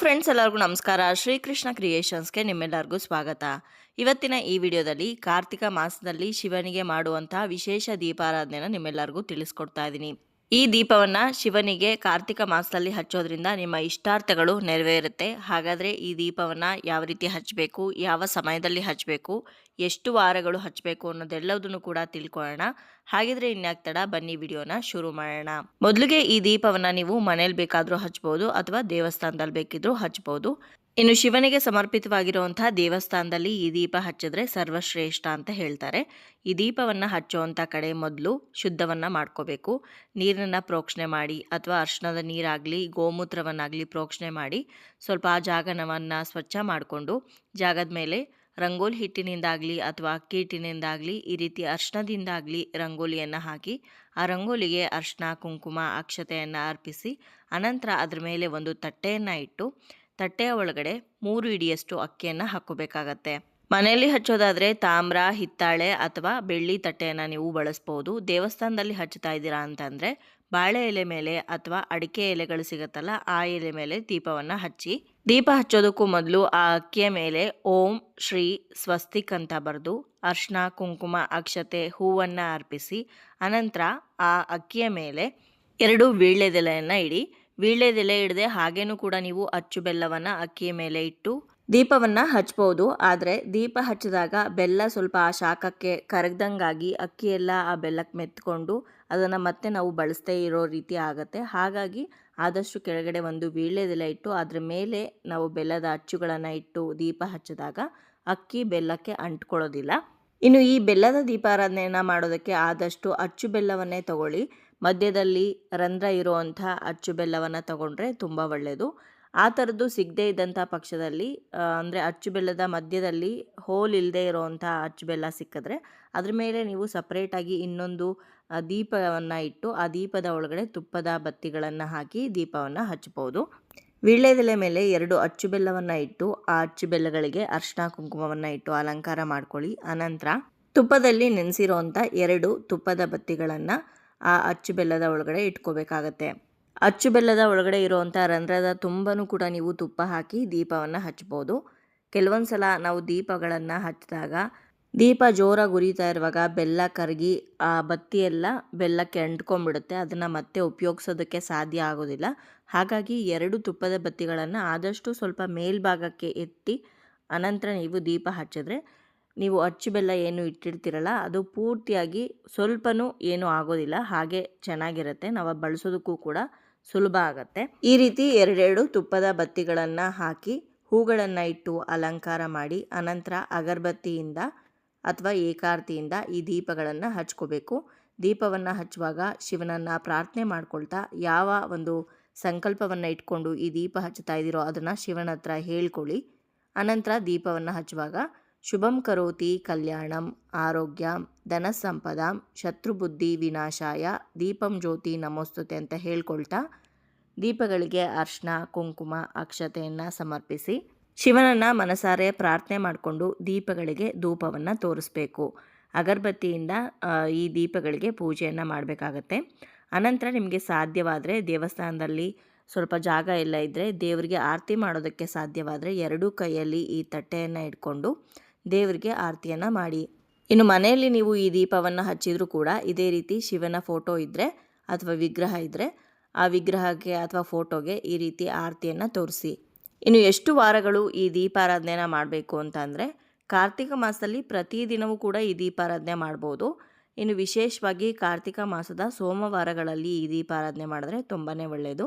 Friends, ಎಲ್ಲರಿಗೂ ನಮಸ್ಕಾರ. ಶ್ರೀಕೃಷ್ಣ ಕ್ರಿಯೇಷನ್ಸ್ಗೆ ನಿಮ್ಮೆಲ್ಲರಿಗೂ ಸ್ವಾಗತ. ಇವತ್ತಿನ ಈ ವಿಡಿಯೋದಲ್ಲಿ ಕಾರ್ತಿಕ ಮಾಸದಲ್ಲಿ ಶಿವನಿಗೆ ಮಾಡುವಂತಹ ವಿಶೇಷ ದೀಪಾರಾಧನೆಯನ್ನು ನಿಮ್ಮೆಲ್ಲರಿಗೂ ತಿಳಿಸ್ಕೊಡ್ತಾ ಇದ್ದೀನಿ. ಈ ದೀಪವನ್ನು ಶಿವನಿಗೆ ಕಾರ್ತಿಕ ಮಾಸದಲ್ಲಿ ಹಚ್ಚೋದ್ರಿಂದ ನಿಮ್ಮ ಇಷ್ಟಾರ್ಥಗಳು ನೆರವೇರುತ್ತೆ. ಹಾಗಾದರೆ ಈ ದೀಪವನ್ನು ಯಾವ ರೀತಿ ಹಚ್ಚಬೇಕು, ಯಾವ ಸಮಯದಲ್ಲಿ ಹಚ್ಚಬೇಕು, ಎಷ್ಟು ವಾರಗಳು ಹಚ್ಚಬೇಕು ಅನ್ನೋದೆಲ್ಲದನ್ನು ಕೂಡ ತಿಳ್ಕೊಳ್ಳೋಣ. ಹಾಗಿದ್ರೆ ಇನ್ಯಾಕ್ ತಡ, ಬನ್ನಿ ವಿಡಿಯೋನ ಶುರು ಮಾಡೋಣ. ಮೊದಲಿಗೆ ಈ ದೀಪವನ್ನು ನೀವು ಮನೇಲಿ ಬೇಕಾದರೂ ಹಚ್ಬೋದು ಅಥವಾ ದೇವಸ್ಥಾನದಲ್ಲಿ ಬೇಕಿದ್ರೂ ಹಚ್ಬೋದು. ಇನ್ನು ಶಿವನಿಗೆ ಸಮರ್ಪಿತವಾಗಿರುವಂತಹ ದೇವಸ್ಥಾನದಲ್ಲಿ ಈ ದೀಪ ಹಚ್ಚಿದ್ರೆ ಸರ್ವಶ್ರೇಷ್ಠ ಅಂತ ಹೇಳ್ತಾರೆ. ಈ ದೀಪವನ್ನು ಹಚ್ಚುವಂಥ ಕಡೆ ಮೊದಲು ಶುದ್ಧವನ್ನು ಮಾಡ್ಕೋಬೇಕು. ನೀರನ್ನು ಪ್ರೋಕ್ಷಣೆ ಮಾಡಿ ಅಥವಾ ಅರ್ಶನದ ನೀರಾಗಲಿ, ಗೋಮೂತ್ರವನ್ನಾಗಲಿ ಪ್ರೋಕ್ಷಣೆ ಮಾಡಿ ಸ್ವಲ್ಪ ಆ ಜಾಗನವನ್ನು ಸ್ವಚ್ಛ ಮಾಡಿಕೊಂಡು ಜಾಗದ ಮೇಲೆ ರಂಗೋಲಿ ಹಿಟ್ಟಿನಿಂದಾಗಲಿ ಅಥವಾ ಅಕ್ಕಿ ಈ ರೀತಿ ಅರ್ಶನದಿಂದಾಗಲಿ ರಂಗೋಲಿಯನ್ನು ಹಾಕಿ ಆ ರಂಗೋಲಿಗೆ ಅರ್ಶನ, ಕುಂಕುಮ, ಅಕ್ಷತೆಯನ್ನು ಅರ್ಪಿಸಿ ಅನಂತರ ಅದರ ಮೇಲೆ ಒಂದು ತಟ್ಟೆಯನ್ನು ಇಟ್ಟು ತಟ್ಟೆಯ ಒಳಗಡೆ ಮೂರು ಇಡಿಯಷ್ಟು ಅಕ್ಕಿಯನ್ನು ಹಾಕೋಬೇಕಾಗತ್ತೆ ಮನೆಯಲ್ಲಿ ಹಚ್ಚೋದಾದರೆ ತಾಮ್ರ, ಹಿತ್ತಾಳೆ ಅಥವಾ ಬೆಳ್ಳಿ ತಟ್ಟೆಯನ್ನು ನೀವು ಬಳಸ್ಬೋದು. ದೇವಸ್ಥಾನದಲ್ಲಿ ಹಚ್ಚುತ್ತಾ ಇದ್ದೀರಾ ಅಂತಂದರೆ ಬಾಳೆ ಎಲೆ ಮೇಲೆ ಅಥವಾ ಅಡಿಕೆ ಎಲೆಗಳು ಸಿಗುತ್ತಲ್ಲ, ಆ ಎಲೆ ಮೇಲೆ ದೀಪವನ್ನು ಹಚ್ಚಿ, ದೀಪ ಹಚ್ಚೋದಕ್ಕೂ ಮೊದಲು ಆ ಅಕ್ಕಿಯ ಮೇಲೆ ಓಂ, ಶ್ರೀ, ಸ್ವಸ್ತಿಕ್ ಅಂತ ಬರೆದು ಅರ್ಶನ ಕುಂಕುಮ, ಅಕ್ಷತೆ, ಹೂವನ್ನು ಅರ್ಪಿಸಿ, ಅನಂತರ ಆ ಅಕ್ಕಿಯ ಮೇಲೆ ಎರಡು ವೀಳ್ಯದೆಲೆಯನ್ನು ಇಡಿ ವೀಳ್ಯದೆಲೆ ಇಡದೆ ಹಾಗೇನೂ ಕೂಡ ನೀವು ಅಚ್ಚು ಬೆಲ್ಲವನ್ನು ಅಕ್ಕಿಯ ಮೇಲೆ ಇಟ್ಟು ದೀಪವನ್ನು ಹಚ್ಬೋದು. ಆದರೆ ದೀಪ ಹಚ್ಚಿದಾಗ ಬೆಲ್ಲ ಸ್ವಲ್ಪ ಆ ಶಾಖಕ್ಕೆ ಕರಗ್ದಂಗಾಗಿ ಅಕ್ಕಿಯೆಲ್ಲ ಆ ಬೆಲ್ಲಕ್ಕೆ ಮೆತ್ಕೊಂಡು ಅದನ್ನು ಮತ್ತೆ ನಾವು ಬಳಸದೇ ಇರೋ ರೀತಿ ಆಗುತ್ತೆ. ಹಾಗಾಗಿ ಆದಷ್ಟು ಕೆಳಗಡೆ ಒಂದು ವೀಳ್ಯದೆಲೆ ಇಟ್ಟು ಅದರ ಮೇಲೆ ನಾವು ಬೆಲ್ಲದ ಅಚ್ಚುಗಳನ್ನು ಇಟ್ಟು ದೀಪ ಹಚ್ಚಿದಾಗ ಅಕ್ಕಿ ಬೆಲ್ಲಕ್ಕೆ ಅಂಟ್ಕೊಳ್ಳೋದಿಲ್ಲ. ಇನ್ನು ಈ ಬೆಲ್ಲದ ದೀಪಾರಾಧನೆಯನ್ನು ಮಾಡೋದಕ್ಕೆ ಆದಷ್ಟು ಅಚ್ಚು ಬೆಲ್ಲವನ್ನೇ ತಗೊಳ್ಳಿ. ಮಧ್ಯದಲ್ಲಿ ರಂಧ್ರ ಇರುವಂಥ ಅಚ್ಚು ಬೆಲ್ಲವನ್ನು ತಗೊಂಡ್ರೆ ತುಂಬ ಒಳ್ಳೆಯದು ಆ ಥರದ್ದು ಸಿಗದೇ ಇದ್ದಂಥ ಪಕ್ಷದಲ್ಲಿ ಅಂದರೆ ಅಚ್ಚು ಬೆಲ್ಲದ ಮಧ್ಯದಲ್ಲಿ ಹೋಲ್ ಇಲ್ಲದೆ ಇರೋವಂಥ ಅಚ್ಚು ಬೆಲ್ಲ ಸಿಕ್ಕಿದ್ರೆ ಅದ್ರ ಮೇಲೆ ನೀವು ಸಪ್ರೇಟಾಗಿ ಇನ್ನೊಂದು ದೀಪವನ್ನು ಇಟ್ಟು ಆ ದೀಪದ ಒಳಗಡೆ ತುಪ್ಪದ ಬತ್ತಿಗಳನ್ನು ಹಾಕಿ ದೀಪವನ್ನು ಹಚ್ಬೋದು ವೀಳ್ಯದೆಲೆ ಮೇಲೆ ಎರಡು ಅಚ್ಚು ಬೆಲ್ಲವನ್ನು ಇಟ್ಟು ಆ ಅಚ್ಚು ಬೆಲ್ಲಗಳಿಗೆ ಅರ್ಶಿನ ಕುಂಕುಮವನ್ನು ಇಟ್ಟು ಅಲಂಕಾರ ಮಾಡ್ಕೊಳ್ಳಿ. ಅನಂತರ ತುಪ್ಪದಲ್ಲಿ ನೆನೆಸಿರೋವಂಥ ಎರಡು ತುಪ್ಪದ ಬತ್ತಿಗಳನ್ನು ಆ ಅಚ್ಚು ಬೆಲ್ಲದ ಒಳಗಡೆ ಇಟ್ಕೋಬೇಕಾಗತ್ತೆ. ಅಚ್ಚು ಬೆಲ್ಲದ ಒಳಗಡೆ ಇರುವಂಥ ರಂಧ್ರದ ತುಂಬನೂ ಕೂಡ ನೀವು ತುಪ್ಪ ಹಾಕಿ ದೀಪವನ್ನು ಹಚ್ಬೋದು. ಕೆಲವೊಂದು ಸಲ ನಾವು ದೀಪಗಳನ್ನು ಹಚ್ಚಿದಾಗ ದೀಪ ಜೋರಾಗಿ ಉರಿತಾ ಇರುವಾಗ ಬೆಲ್ಲ ಕರಗಿ ಆ ಬತ್ತಿಯೆಲ್ಲ ಬೆಲ್ಲಕ್ಕೆ ಅಂಟ್ಕೊಂಡ್ಬಿಡುತ್ತೆ. ಅದನ್ನು ಮತ್ತೆ ಉಪಯೋಗಿಸೋದಕ್ಕೆ ಸಾಧ್ಯ ಆಗೋದಿಲ್ಲ. ಹಾಗಾಗಿ ಎರಡು ತುಪ್ಪದ ಬತ್ತಿಗಳನ್ನು ಆದಷ್ಟು ಸ್ವಲ್ಪ ಮೇಲ್ಭಾಗಕ್ಕೆ ಎತ್ತಿ ಅನಂತರ ನೀವು ದೀಪ ಹಚ್ಚಿದ್ರೆ ನೀವು ಅಚ್ಚು ಬೆಲ್ಲ ಏನು ಇಟ್ಟಿರ್ತೀರಲ್ಲ, ಅದು ಪೂರ್ತಿಯಾಗಿ ಸ್ವಲ್ಪನೂ ಏನೂ ಆಗೋದಿಲ್ಲ. ಹಾಗೆ ಚೆನ್ನಾಗಿರುತ್ತೆ. ನಾವು ಬಳಸೋದಕ್ಕೂ ಕೂಡ ಸುಲಭ ಆಗುತ್ತೆ. ಈ ರೀತಿ ಎರಡೆರಡು ತುಪ್ಪದ ಬತ್ತಿಗಳನ್ನು ಹಾಕಿ, ಹೂಗಳನ್ನು ಇಟ್ಟು ಅಲಂಕಾರ ಮಾಡಿ, ಅನಂತರ ಅಗರಬತ್ತಿಯಿಂದ ಅಥವಾ ಏಕಾರ್ತಿಯಿಂದ ಈ ದೀಪಗಳನ್ನು ಹಚ್ಕೋಬೇಕು. ದೀಪವನ್ನು ಹಚ್ಚುವಾಗ ಶಿವನನ್ನು ಪ್ರಾರ್ಥನೆ ಮಾಡ್ಕೊಳ್ತಾ, ಯಾವ ಒಂದು ಸಂಕಲ್ಪವನ್ನು ಇಟ್ಕೊಂಡು ಈ ದೀಪ ಹಚ್ಚುತ್ತಾ ಇದ್ದೀರೋ ಅದನ್ನು ಶಿವನ ಹತ್ರ ಹೇಳ್ಕೊಳ್ಳಿ. ಅನಂತರ ದೀಪವನ್ನು ಹಚ್ಚುವಾಗ ಶುಭಂ ಕರೋತಿ ಕಲ್ಯಾಣಂ, ಆರೋಗ್ಯ, ಧನಸಂಪದ, ಶತ್ರುಬುದ್ಧಿ ವಿನಾಶಾಯ, ದೀಪಂ ಜ್ಯೋತಿ ನಮೋಸ್ತುತೆ ಅಂತ ಹೇಳ್ಕೊಳ್ತಾ ದೀಪಗಳಿಗೆ ಅರ್ಶನ, ಕುಂಕುಮ, ಅಕ್ಷತೆಯನ್ನು ಸಮರ್ಪಿಸಿ ಶಿವನನ್ನು ಮನಸಾರೆ ಪ್ರಾರ್ಥನೆ ಮಾಡಿಕೊಂಡು ದೀಪಗಳಿಗೆ ಧೂಪವನ್ನು ತೋರಿಸ್ಬೇಕು. ಅಗರಬತ್ತಿಯಿಂದ ಈ ದೀಪಗಳಿಗೆ ಪೂಜೆಯನ್ನು ಮಾಡಬೇಕಾಗತ್ತೆ. ಅನಂತರ ನಿಮಗೆ ಸಾಧ್ಯವಾದರೆ ದೇವಸ್ಥಾನದಲ್ಲಿ ಸ್ವಲ್ಪ ಜಾಗ ಎಲ್ಲ ಇದ್ದರೆ ದೇವರಿಗೆ ಆರತಿ ಮಾಡೋದಕ್ಕೆ ಸಾಧ್ಯವಾದರೆ ಎರಡೂ ಕೈಯಲ್ಲಿ ಈ ತಟ್ಟೆಯನ್ನು ಇಟ್ಕೊಂಡು ದೇವರಿಗೆ ಆರತಿಯನ್ನು ಮಾಡಿ. ಇನ್ನು ಮನೆಯಲ್ಲಿ ನೀವು ಈ ದೀಪವನ್ನು ಹಚ್ಚಿದರೂ ಕೂಡ ಇದೇ ರೀತಿ ಶಿವನ ಫೋಟೋ ಇದ್ದರೆ ಅಥವಾ ವಿಗ್ರಹ ಇದ್ದರೆ ಆ ವಿಗ್ರಹಕ್ಕೆ ಅಥವಾ ಫೋಟೋಗೆ ಈ ರೀತಿ ಆರತಿಯನ್ನು ತೋರಿಸಿ. ಇನ್ನು ಎಷ್ಟು ವಾರಗಳು ಈ ದೀಪಾರಾಧನೆನ ಮಾಡಬೇಕು ಅಂತ ಅಂದರೆ ಕಾರ್ತಿಕ ಮಾಸದಲ್ಲಿ ಪ್ರತಿದಿನವೂ ಕೂಡ ಈ ದೀಪಾರಾಧನೆ ಮಾಡ್ಬೋದು. ಇನ್ನು ವಿಶೇಷವಾಗಿ ಕಾರ್ತಿಕ ಮಾಸದ ಸೋಮವಾರಗಳಲ್ಲಿ ಈ ದೀಪಾರಾಧನೆ ಮಾಡಿದ್ರೆ ತುಂಬಾ ಒಳ್ಳೆಯದು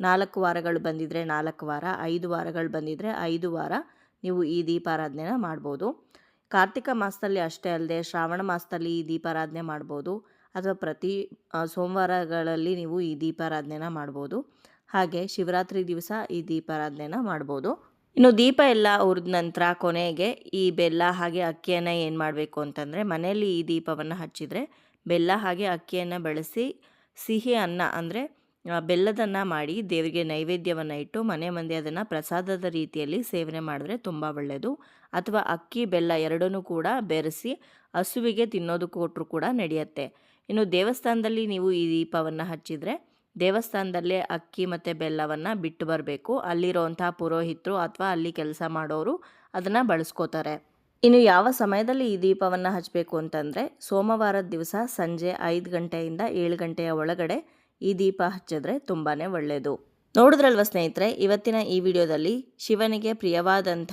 ನಾಲ್ಕು ವಾರಗಳು ಬಂದಿದ್ದರೆ ನಾಲ್ಕು ವಾರ, ಐದು ವಾರಗಳು ಬಂದಿದ್ದರೆ ಐದು ವಾರ ನೀವು ಈ ದೀಪಾರಾಧನೆನ ಮಾಡ್ಬೋದು. ಕಾರ್ತಿಕ ಮಾಸದಲ್ಲಿ ಅಷ್ಟೇ ಅಲ್ಲದೆ ಶ್ರಾವಣ ಮಾಸದಲ್ಲಿ ಈ ದೀಪಾರಾಧನೆ ಮಾಡ್ಬೋದು. ಅಥವಾ ಪ್ರತಿ ಸೋಮವಾರಗಳಲ್ಲಿ ನೀವು ಈ ದೀಪಾರಾಧನೆನ ಮಾಡ್ಬೋದು. ಹಾಗೆ ಶಿವರಾತ್ರಿ ದಿವಸ ಈ ದೀಪಾರಾಧನೆನ ಮಾಡ್ಬೋದು. ಇನ್ನು ದೀಪ ಎಲ್ಲ ಉರಿದ ನಂತರ ಕೊನೆಗೆ ಈ ಬೆಲ್ಲ ಹಾಗೆ ಅಕ್ಕಿಯನ್ನು ಏನು ಮಾಡಬೇಕು ಅಂತಂದರೆ ಮನೆಯಲ್ಲಿ ಈ ದೀಪವನ್ನು ಹಚ್ಚಿದರೆ ಬೆಲ್ಲ ಹಾಗೆ ಅಕ್ಕಿಯನ್ನು ಬಳಸಿ ಸಿಹಿ ಅನ್ನ ಅಂದರೆ ಬೆಲ್ಲದನ್ನು ಮಾಡಿ ದೇವರಿಗೆ ನೈವೇದ್ಯವನ್ನು ಇಟ್ಟು ಮನೆ ಮಂದಿ ಅದನ್ನು ಪ್ರಸಾದದ ರೀತಿಯಲ್ಲಿ ಸೇವನೆ ಮಾಡಿದ್ರೆ ತುಂಬ ಒಳ್ಳೆಯದು ಅಥವಾ ಅಕ್ಕಿ, ಬೆಲ್ಲ ಎರಡನ್ನೂ ಕೂಡ ಬೆರೆಸಿ ಹಸುವಿಗೆ ತಿನ್ನೋದು ಕೊಟ್ಟರು ಕೂಡ ನಡೆಯುತ್ತೆ. ಇನ್ನು ದೇವಸ್ಥಾನದಲ್ಲಿ ನೀವು ಈ ದೀಪವನ್ನು ಹಚ್ಚಿದರೆ ದೇವಸ್ಥಾನದಲ್ಲೇ ಅಕ್ಕಿ ಮತ್ತು ಬೆಲ್ಲವನ್ನು ಬಿಟ್ಟು ಬರಬೇಕು. ಅಲ್ಲಿರುವಂಥ ಪುರೋಹಿತರು ಅಥವಾ ಅಲ್ಲಿ ಕೆಲಸ ಮಾಡೋರು ಅದನ್ನು ಬಳಸ್ಕೋತಾರೆ. ಇನ್ನು ಯಾವ ಸಮಯದಲ್ಲಿ ಈ ದೀಪವನ್ನು ಹಚ್ಚಬೇಕು ಅಂತಂದರೆ ಸೋಮವಾರದ ದಿವಸ ಸಂಜೆ ಐದು ಗಂಟೆಯಿಂದ ಏಳು ಗಂಟೆಯ ಒಳಗಡೆ ಈ ದೀಪ ಹಚ್ಚಿದ್ರೆ ತುಂಬಾ ಒಳ್ಳೆಯದು ನೋಡಿದ್ರಲ್ವ ಸ್ನೇಹಿತರೆ, ಇವತ್ತಿನ ಈ ವಿಡಿಯೋದಲ್ಲಿ ಶಿವನಿಗೆ ಪ್ರಿಯವಾದಂಥ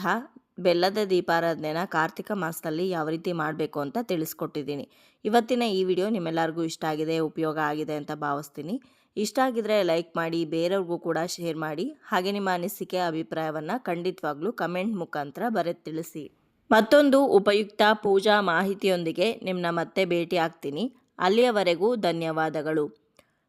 ಬೆಲ್ಲದ ದೀಪಾರಾಧನೆನ ಕಾರ್ತಿಕ ಮಾಸದಲ್ಲಿ ಯಾವ ರೀತಿ ಮಾಡಬೇಕು ಅಂತ ತಿಳಿಸ್ಕೊಟ್ಟಿದ್ದೀನಿ. ಇವತ್ತಿನ ಈ ವಿಡಿಯೋ ನಿಮ್ಮೆಲ್ಲರಿಗೂ ಇಷ್ಟ ಆಗಿದೆ, ಉಪಯೋಗ ಆಗಿದೆ ಅಂತ ಭಾವಿಸ್ತೀನಿ. ಇಷ್ಟ ಆಗಿದ್ರೆ ಲೈಕ್ ಮಾಡಿ, ಬೇರೆಯವ್ರಿಗೂ ಕೂಡ ಶೇರ್ ಮಾಡಿ. ಹಾಗೆ ನಿಮ್ಮ ಅನಿಸಿಕೆ, ಅಭಿಪ್ರಾಯವನ್ನು ಖಂಡಿತವಾಗ್ಲೂ ಕಮೆಂಟ್ ಮುಖಾಂತರ ಬರೆದು ತಿಳಿಸಿ. ಮತ್ತೊಂದು ಉಪಯುಕ್ತ ಪೂಜಾ ಮಾಹಿತಿಯೊಂದಿಗೆ ನಿಮ್ಮನ್ನ ಮತ್ತೆ ಭೇಟಿ ಆಗ್ತೀನಿ ಅಲ್ಲಿಯವರೆಗೂ ಧನ್ಯವಾದಗಳು.